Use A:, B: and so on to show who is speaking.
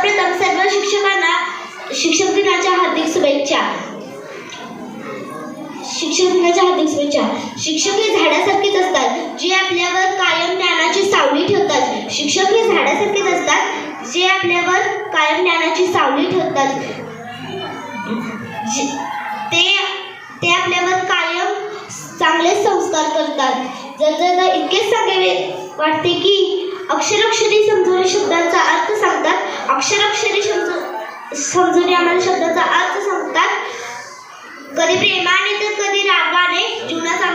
A: सर्वप्रथम सर्व शिक्षकांना शिक्षक दिनाच्या हार्दिक शुभेच्छा. शिक्षक दिनाच्या हार्दिक शुभेच्छा. शिक्षक हे झाडासारखेच असतात जे आपल्यावर कायम ज्ञानाची सावली ठेवतात. शिक्षक हे झाडासारखेच असतात जे आपल्यावर कायम ज्ञानाची सावली ठेवतात. ते ते आपल्यावर कायम चांगले संस्कार करतात. जर जर इतकेच सांगावे वाटते की अक्षरक्ष अक्षराक्षरी समजून समजून आम्हाला शब्दाचा अर्थ सांगतात. कधी प्रेमाने तर कधी रागाने. जीवनाचा